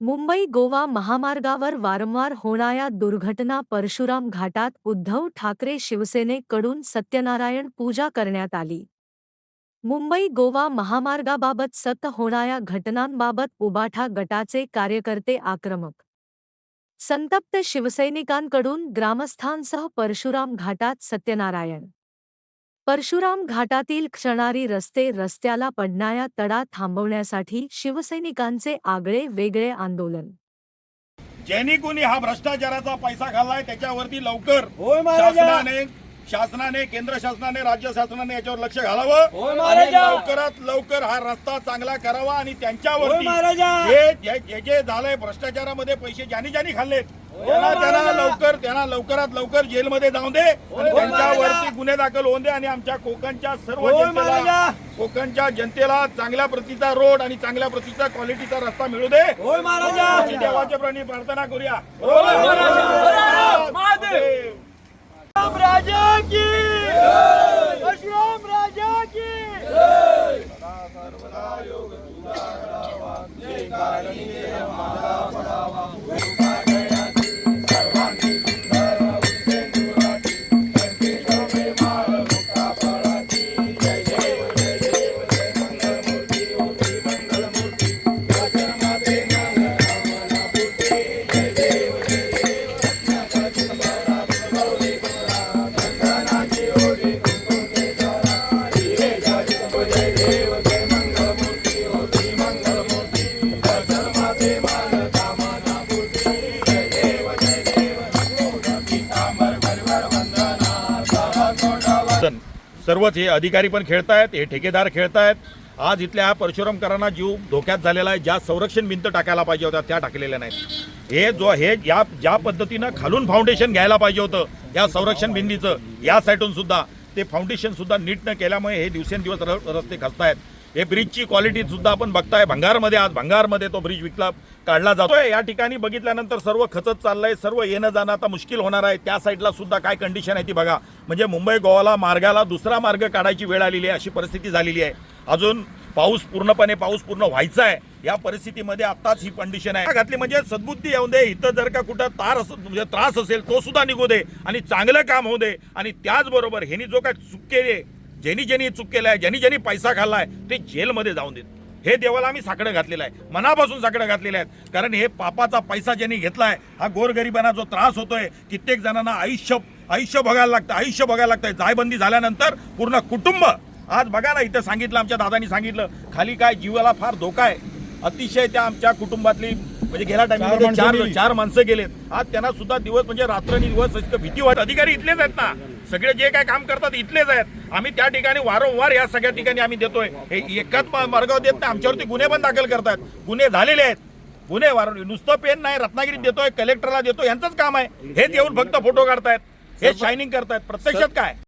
मुंबई गोवा महामार्गावर वारंवार होणाऱ्या दुर्घटना परशुराम घाटात उद्धव ठाकरे शिवसेनेकडून सत्यनारायण पूजा करण्यात आली. मुंबई गोवा महामार्गाबाबत सत होणाऱ्या घटनांबाबत उबाठा गटाचे कार्यकर्ते आक्रमक. संतप्त शिवसैनिकांकडून ग्रामस्थांसह परशुराम घाटात सत्यनारायण परशुराम घाटातील क्षणारी रस्ते रस्त्याला पडणाऱ्या तडा थांबवण्यासाठी शिवसैनिकांचे आगळे वेगळे आंदोलन ज्यांनी कोणी हा भ्रष्टाचाराचा पैसा खाल्लाय त्याच्यावरती लवकर होय महाराजा. शासनाने शासनाने केंद्र शासनाने राज्य शासनाने याच्यावर लक्ष घालावं. लवकरात लवकर हा रस्ता चांगला करावा आणि होय त्यांच्यावरती जे जे- झालंय भ्रष्टाचारामध्ये पैसे ज्यांनी ज्यांनी खाल्लेत त्यांना त्यांना महाराजा. लवकर त्यांना लवकरात लवकर जेलमध्ये जाऊन दे आणि त्यांच्यावरती गुन्हे दाखल होऊन दे आणि आमच्या कोकणच्या सर्व जनतेला. कोकणच्या जनतेला चांगल्या प्रतीचा रोड आणि चांगल्या प्रतीचा क्वालिटीचा रस्ता मिळू दे. देवाच्या प्राणी प्रार्थना करूया. सर्वच हे अधिकारी पण खेळतायत हे ठेकेदार खेळतायत. आज इथल्या परशुरामकरांना जीव धोक्यात झालेला आहे. ज्या संरक्षण भिंत टाकायला पाहिजे होत्या त्या टाकलेल्या नाहीत. हे जो हे या ज्या पद्धतीनं खालून फाउंडेशन घ्यायला पाहिजे होतं या संरक्षण भिंतीचं या साईटून सुद्धा ते फाउंडेशन सुद्धा नीट न केल्यामुळे हे दिवसेंदिवस र- रस्ते खचतायत. हे ब्रिजची क्वालिटी सुद्धा आपण बघताय. भंगारमध्ये आज भंगारमध्ये तो ब्रिज विकला काढला जातोय या ठिकाणी बघितल्यानंतर सर्व खचत चाललंय सर्व येणं जाणं आता मुश्किल होणार आहे. त्या साईडला सुद्धा काय कंडिशन आहे ती बघा. म्हणजे मुंबई गोवाला मार्गाला दुसरा मार्ग काढायची वेळ आलेली आहे अशी परिस्थिती झालेली आहे. अजून पाऊस पूर्णपणे पाऊस पूर्ण व्हायचा आहे. या परिस्थितीमध्ये आत्ताच ही कंडिशन आहे. घातली म्हणजे सद्बुद्धी येऊ दे इथं जर का कुठं तार अस म्हणजे त्रास असेल तो सुद्धा निघू दे आणि चांगलं काम होऊ दे. आणि त्याचबरोबर ह्यांनी जो काय चूक केली ज्यांनी ज्यांनी चूक केलाय ज्यांनी ज्यांनी पैसा खाल्लाय ते जेलमध्ये जाऊन देत. हे देवाला आम्ही साकडं घातलेलं आहे. मनापासून साकडं घातलेलं आहेत. कारण हे पापाचा पैसा ज्यांनी घेतलाय हा गोरगरिबांना जो त्रास होतोय कित्येक जणांना आयुष्य आयुष्य बघायला लागतं आयुष्य बघायला लागतंय. जायबंदी झाल्यानंतर पूर्ण कुटुंब. आज बघा ना इथं सांगितलं आमच्या दादानी सांगितलं खाली काय जीवाला फार धोका आहे. अतिशय त्या आमच्या कुटुंबातली म्हणजे गेल्या टाइम चार चार माणसं गेलेत. आज त्यांना सुद्धा दिवस म्हणजे रात्रंदिवस इतकं भीती वाटत. अधिकारी इथलेच आहेत ना. सगळे जे काय काम करतात इथलेच आहेत. आम्ही त्या ठिकाणी वारंवार या सगळ्या ठिकाणी आम्ही देतोय. हे एकाच मार्गावर देत नाही आमच्यावरती गुन्हे पण दाखल करतात गुन्हे झालेले आहेत. गुन्हे वार नुसतं पेन नाही रत्नागिरीत देतोय कलेक्टरला देतोय यांचंच काम आहे. हेच येऊन फक्त फोटो काढतायत. हे शायनिंग करतायत. प्रत्यक्षात काय?